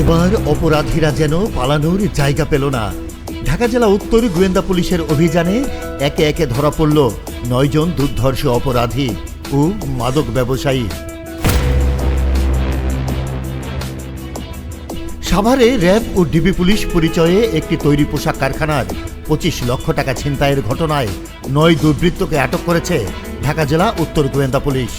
এবার অপরাধীরা যেন পালানোর জায়গা পেল না। ঢাকা জেলা উত্তর গোয়েন্দা পুলিশের অভিযানে একে একে ধরা পড়ল নয়জন দুর্ধর্ষ অপরাধী ও মাদক ব্যবসায়ী। সাভারে র্যাব ও ডিবি পুলিশ পরিচয়ে একটি তৈরি পোশাক কারখানার পঁচিশ লক্ষ টাকা ছিনতাইয়ের ঘটনায় নয় দুর্বৃত্তকে আটক করেছে ঢাকা জেলা উত্তর গোয়েন্দা পুলিশ।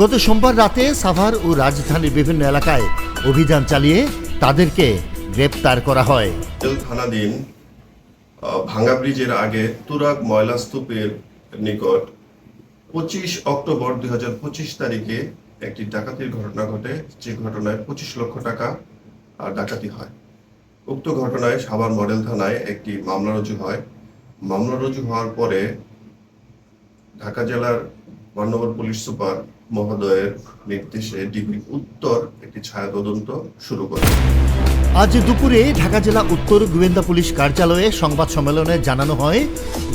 গত সোমবার রাতে সাভার ও রাজধানীর বিভিন্ন এলাকায় অভিযান চালিয়ে তাদেরকে গ্রেপ্তার করা হয়। থানাধীন ভাঙ্গা ব্রিজের আগে তুরাগ ময়লা স্তূপের নিকট পঁচিশ অক্টোবর দু হাজার পঁচিশ তারিখে একটি ডাকাতির ঘটনা ঘটে যে ঘটনায় পঁচিশ লক্ষ টাকা আহ, ডাকাতি হয়। উক্ত ঘটনায় সাভার মডেল থানায় একটি মামলা রুজু হয়। মামলা রুজু হওয়ার পরে ঢাকা জেলার মহানগর পুলিশ সুপার মহোদয়ের নির্দেশে ডিবি উত্তর একটি ছায়া তদন্ত শুরু করে। আজ দুপুরে ঢাকা জেলা উত্তর গোয়েন্দা পুলিশ কার্যালয়ে সংবাদ সম্মেলনে জানানো হয়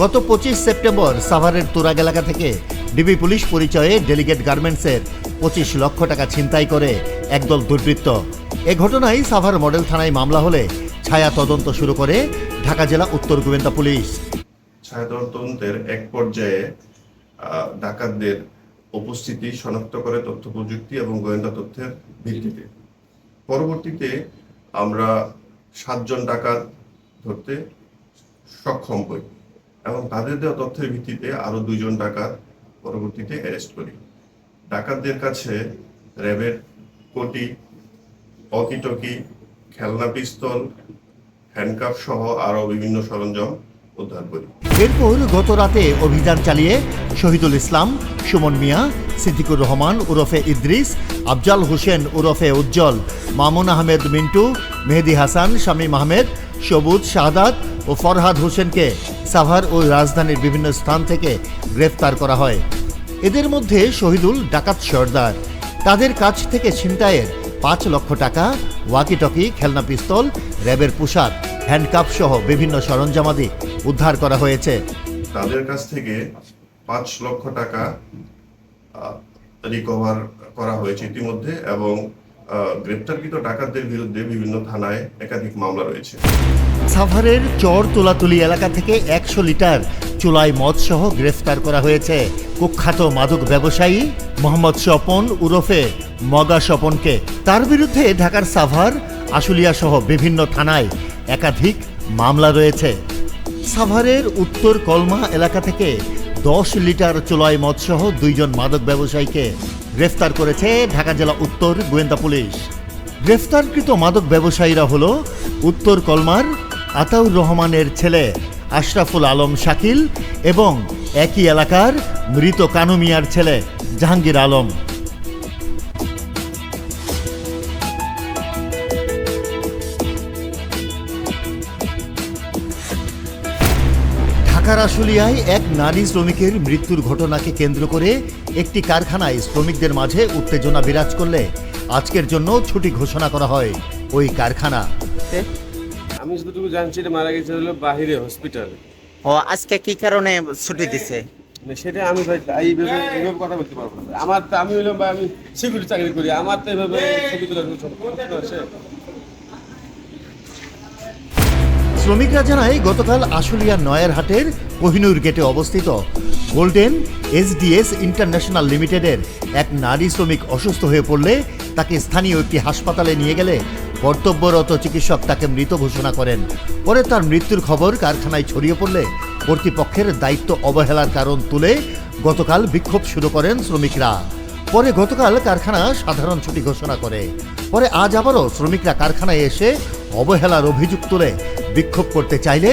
গত পঁচিশ সেপ্টেম্বর সাভারের তুরাগ এলাকা থেকে ডিবি পুলিশ পরিচয়ে ডেলিগেট গার্মেন্টসের পঁচিশ লক্ষ টাকা ছিনতাই করে একদল দুর্বৃত্ত। এ ঘটনায় সাভার মডেল থানায় মামলা হলে ছায়া তদন্ত শুরু করে ঢাকা জেলা উত্তর গোয়েন্দা পুলিশ। ছায়া তদন্তের এক পর্যায়ে ডাকাতদের উপস্থিতি শনাক্ত করে তথ্য প্রযুক্তি এবং গোয়েন্দা তথ্যের ভিত্তিতে। পরবর্তীতে আমরা সাতজন ডাকাত ধরতে সক্ষম হই এবং তাদের দেওয়া তথ্যের ভিত্তিতে আরও দুইজন ডাকাত পরবর্তীতে অ্যারেস্ট করি। ডাকাতদের কাছে র্যাবের কোটি অকিটকি খেলনা পিস্তল হ্যান্ডকাপ সহ আরও বিভিন্ন সরঞ্জাম উদ্ধার করি। এরপর গত রাতে অভিযান চালিয়ে শহীদুল ইসলাম, সুমন মিয়া, সিদ্দিকুর রহমান, ওরফে ইদ্রিস, আফজাল হোসেন ওরফে উজ্জ্বল, মামুন আহমেদ মিন্টু, মেহেদি হাসান, শামীম আহমেদ, সবুজ, শাহাদাত ও ফরহাদ হোসেনকে সাভার ও রাজধানীর বিভিন্ন স্থান থেকে গ্রেফতার করা হয়। এদের মধ্যে শহীদুল ডাকাত সর্দার। তাদের কাছ থেকে ছিনতাইয়ের পাঁচ লক্ষ টাকা, ওয়াকিটকি, খেলনা পিস্তল, র্যাবের পোশাক, হ্যান্ডকাপ সহ বিভিন্ন সরঞ্জামাদি উদ্ধার করা হয়েছে। তাদের কাছ থেকে পাঁচ লক্ষ টাকা রিকভার করা হয়েছে ইতিমধ্যে এবং গ্রেপ্তারকৃত ডাকাতদের বিরুদ্ধে বিভিন্ন থানায় একাধিক মামলা রয়েছে। সাভারের চর তোলাতুলি এলাকা থেকে একশো লিটার চুলাই মদ সহ গ্রেফতার করা হয়েছে। কুখ্যাত মাদক ব্যবসায়ী মোহাম্মদ স্বপন উরফে মগা স্বপনকে। তার বিরুদ্ধে ঢাকার সাভার আশুলিয়া সহ বিভিন্ন থানায় একাধিক মামলা রয়েছে। সাভারের উত্তর কলমা এলাকা থেকে দশ লিটার চোলাই মদ সহ দুইজন মাদক ব্যবসায়ীকে গ্রেফতার করেছে ঢাকা জেলা উত্তর গোয়েন্দা পুলিশ। গ্রেফতারকৃত মাদক ব্যবসায়ীরা হল উত্তর কলমার আতাউর রহমানের ছেলে আশরাফুল আলম শাকিল এবং একই এলাকার মৃত কানু মিয়ার ছেলে জাহাঙ্গীর আলম। ঢাকার আশুলিয়ায় এক নারী শ্রমিকের মৃত্যুর ঘটনাকে কেন্দ্র করে একটি কারখানায় শ্রমিকদের মাঝে উত্তেজনা বিরাজ করলে আজকের জন্য ছুটি ঘোষণা করা হয় ওই কারখানা। আমি যতটুকু জানছি এটা মারা গেছে হলো বাহিরে হসপিটালে ও আজকে কি কারণে ছুটি দিছে? সেটা আমি ভাই এইভাবে এইভাবে কথা বলতে পারব না। আমার তো আমি হলাম ভাই আমি সিকিউরিটি চাকরি করি। আমার তো এইভাবে ছবি তোলার শ্রমিকরা জানায়, গতকাল আশুলিয়া নয়ার হাটের কোহিনুর গেটে অবস্থিত গোল্ডেন এসডিএস ইন্টারন্যাশনাল লিমিটেডের এক নারী শ্রমিক অসুস্থ হয়ে পড়লে তাকে স্থানীয় একটি হাসপাতালে নিয়ে গেলে কর্তব্যরত চিকিৎসক তাকে মৃত ঘোষণা করেন। পরে তার মৃত্যুর খবর কারখানায় ছড়িয়ে পড়লে কর্তৃপক্ষের দায়িত্ব অবহেলার কারণ তুলে গতকাল বিক্ষোভ শুরু করেন শ্রমিকরা। পরে গতকাল কারখানা সাধারণ ছুটি ঘোষণা করে। পরে আজ আবারও শ্রমিকরা কারখানায় এসে অবহেলার অভিযোগ তুলে বিক্ষোভ করতে চাইলে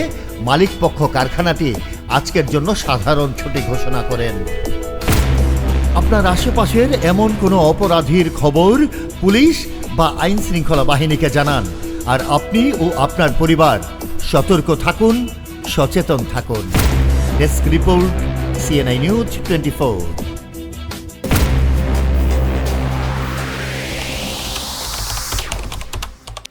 মালিক পক্ষ কারখানাটি আজকের জন্য সাধারণ ছুটি ঘোষণা করেন। আপনার আশেপাশের এমন কোনো অপরাধীর খবর পুলিশ বা আইন শৃঙ্খলা বাহিনীকে জানান। আর আপনি ও আপনার পরিবার সতর্ক থাকুন, সচেতন থাকুন। Desk report CNI news twenty four